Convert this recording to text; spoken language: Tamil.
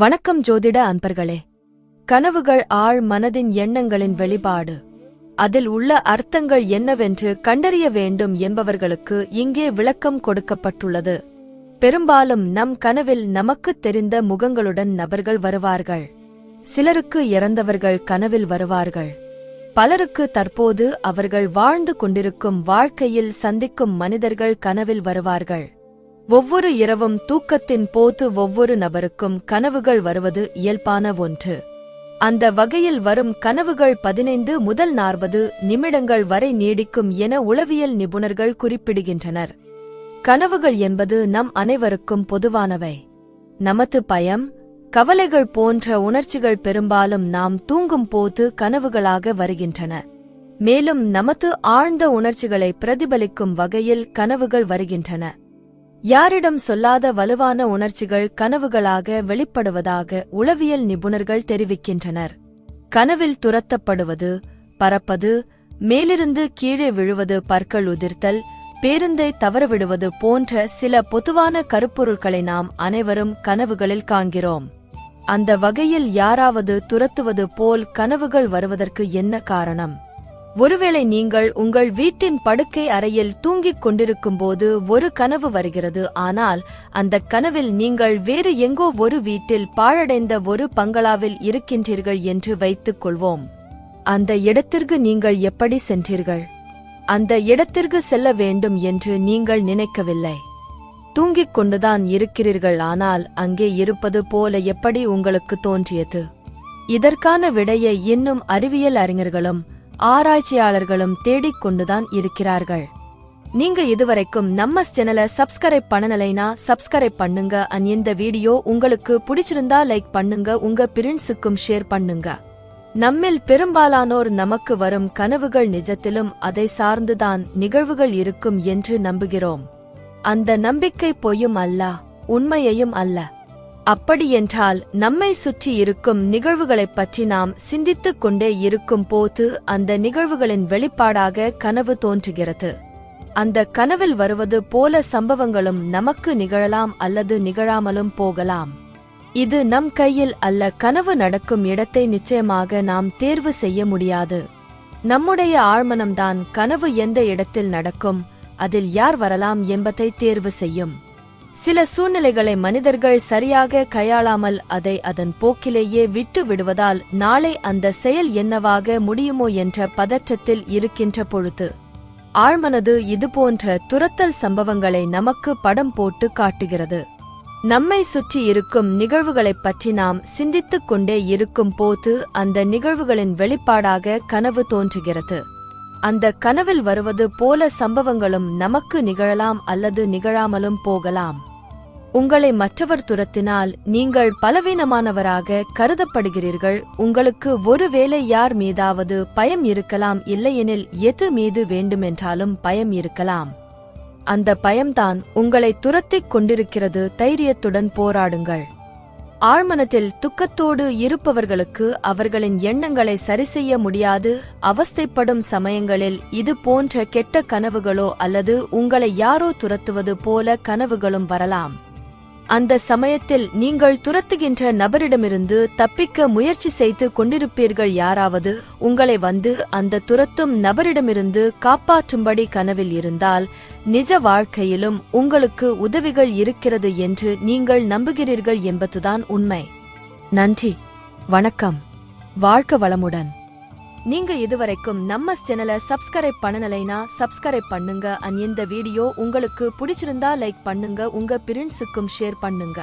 வணக்கம் ஜோதிட அன்பர்களே. கனவுகள் ஆழ் மனதின் எண்ணங்களின் வெளிப்பாடு. அதில் உள்ள அர்த்தங்கள் என்னவென்று கண்டறிய வேண்டும் என்பவர்களுக்கு இங்கே விளக்கம் கொடுக்கப்பட்டுள்ளது. பெரும்பாலும் நம் கனவில் நமக்குத் தெரிந்த முகங்களுடன் நபர்கள் வருவார்கள். சிலருக்கு இறந்தவர்கள் கனவில் வருவார்கள். பலருக்கு தற்போது அவர்கள் வாழ்ந்து கொண்டிருக்கும் வாழ்க்கையில் சந்திக்கும் மனிதர்கள் கனவில் வருவார்கள். ஒவ்வொரு இரவும் தூக்கத்தின் போது ஒவ்வொரு நபருக்கும் கனவுகள் வருவது இயல்பான ஒன்று. அந்த வகையில் வரும் கனவுகள் பதினைந்து முதல் நாற்பது நிமிடங்கள் வரை நீடிக்கும் என உளவியல் நிபுணர்கள் குறிப்பிடுகின்றனர். கனவுகள் என்பது நம் அனைவருக்கும் பொதுவானவை. நமது பயம் கவலைகள் போன்ற உணர்ச்சிகள் பெரும்பாலும் நாம் தூங்கும் போது கனவுகளாக வருகின்றன. மேலும் நமது ஆழ்ந்த உணர்ச்சிகளை பிரதிபலிக்கும் வகையில் கனவுகள் வருகின்றன. யாரிடம் சொல்லாத வலுவான உணர்ச்சிகள் கனவுகளாக வெளிப்படுவதாக உளவியல் நிபுணர்கள் தெரிவிக்கின்றனர். கனவில் துரத்தப்படுவது பறப்பது மேலிருந்து கீழே விழுவது பற்கள் உதிர்த்தல் பேருந்தை தவறவிடுவது போன்ற சில பொதுவான கருப்பொருட்களை நாம் அனைவரும் கனவுகளில் காண்கிறோம். அந்த வகையில் யாராவது துரத்துவது போல் கனவுகள் வருவதற்கு என்ன காரணம்? ஒருவேளை நீங்கள் உங்கள் வீட்டின் படுக்கை அறையில் தூங்கிக் கொண்டிருக்கும்போது ஒரு கனவு வருகிறது. ஆனால் அந்த கனவில் நீங்கள் வேறு எங்கோ ஒரு வீட்டில் பாழடைந்த ஒரு பங்களாவில் இருக்கின்றீர்கள் என்று வைத்துக் கொள்வோம். அந்த இடத்திற்கு நீங்கள் எப்படி சென்றீர்கள்? அந்த இடத்திற்கு செல்ல வேண்டும் என்று நீங்கள் நினைக்கவில்லை. தூங்கிக் கொண்டுதான் இருக்கிறீர்கள். ஆனால் அங்கே இருப்பது போல எப்படி உங்களுக்கு தோன்றியது? இதற்கான விடையை இன்னும் அறிவியல் அறிஞர்களும் ஆராய்ச்சியாளர்களும் தேடிக்கொண்டுதான் இருக்கிறார்கள். நீங்க இதுவரைக்கும் நம்ம சேனலை சப்ஸ்கிரைப் பண்ணலைனா சப்ஸ்கிரைப் பண்ணுங்க. அண்ட் இந்த வீடியோ உங்களுக்கு பிடிச்சிருந்தா லைக் பண்ணுங்க. உங்க பிரின்ஸுக்கும் ஷேர் பண்ணுங்க. நம்மில் பெரும்பாலானோர் நமக்கு வரும் கனவுகள் நிஜத்திலும் அதை சார்ந்துதான் நிகழ்வுகள் இருக்கும் என்று நம்புகிறோம். அந்த நம்பிக்கை பொய்யும் அல்ல உண்மையையும் அல்ல. அப்படியென்றால் நம்மை சுற்றி இருக்கும் நிகழ்வுகளைப் பற்றி நாம் சிந்தித்துக் கொண்டே இருக்கும் போது அந்த நிகழ்வுகளின் வெளிப்பாடாக கனவு தோன்றுகிறது. அந்த கனவில் வருவது போல சம்பவங்களும் நமக்கு நிகழலாம் அல்லது நிகழாமலும் போகலாம். இது நம் கையில் அல்ல கனவு நடக்கும் இடத்தை நிச்சயமாக நாம் தேர்வு செய்ய முடியாது. நம்முடைய ஆழ்மனம்தான் கனவு எந்த இடத்தில் நடக்கும் அதில் யார் வரலாம் என்பதை தேர்வு செய்யும். சில சூழ்நிலைகளை மனிதர்கள் சரியாக கையாளாமல் அதை அதன் போக்கிலேயே விட்டு விடுவதால் நாளை அந்த செயல் என்னவாக முடியுமோ என்ற பதற்றத்தில் இருக்கின்ற பொழுது ஆழ்மனது இதுபோன்ற துரத்தல் சம்பவங்களை நமக்கு படம் போட்டு காட்டுகிறது. நம்மை சுற்றி இருக்கும் நிகழ்வுகளைப் பற்றி நாம் சிந்தித்துக் கொண்டே இருக்கும் போது அந்த நிகழ்வுகளின் வெளிப்பாடாக கனவு தோன்றுகிறது. அந்த கனவில் வருவது போல சம்பவங்களும் நமக்கு நிகழலாம் அல்லது நிகழாமலும் போகலாம். உங்களை மற்றவர் துரத்தினால் நீங்கள் பலவீனமானவராக கருதப்படுகிறீர்கள். உங்களுக்கு ஒருவேளை யார் மீதாவது பயம் இருக்கலாம் இல்லையெனில் எது மீது வேண்டுமென்றாலும் பயம் இருக்கலாம். அந்த பயம்தான் உங்களை துரத்திக் கொண்டிருக்கிறது தைரியத்துடன் போராடுங்கள். ஆழ்மனத்தில் துக்கத்தோடு இருப்பவர்களுக்கு அவர்களின் எண்ணங்களை சரிசெய்ய முடியாது. அவஸ்தைப்படும் சமயங்களில் இது போன்ற கெட்ட கனவுகளோ அல்லது உங்களை யாரோ துரத்துவது போல கனவுகளும் வரலாம். அந்த சமயத்தில் நீங்கள் துரத்துகின்ற நபரிடமிருந்து தப்பிக்க முயற்சி செய்து கொண்டிருப்பீர்கள் யாராவது? உங்களை வந்து அந்த துரத்தும் நபரிடமிருந்து காப்பாற்றும்படி கனவில் இருந்தால் நிஜ வாழ்க்கையிலும் உங்களுக்கு உதவிகள் இருக்கிறது என்று நீங்கள் நம்புகிறீர்கள் என்பதுதான் உண்மை. நன்றி. வணக்கம். வாழ்க்க வளமுடன். நீங்க இதுவரைக்கும் நம்ம சேனலை சப்ஸ்கிரைப் பண்ணலைனா சப்ஸ்கிரைப் பண்ணுங்க. அண்ட் இந்த வீடியோ உங்களுக்கு பிடிச்சிருந்தா லைக் பண்ணுங்க. உங்க பிரின்ஸுக்கும் ஷேர் பண்ணுங்க.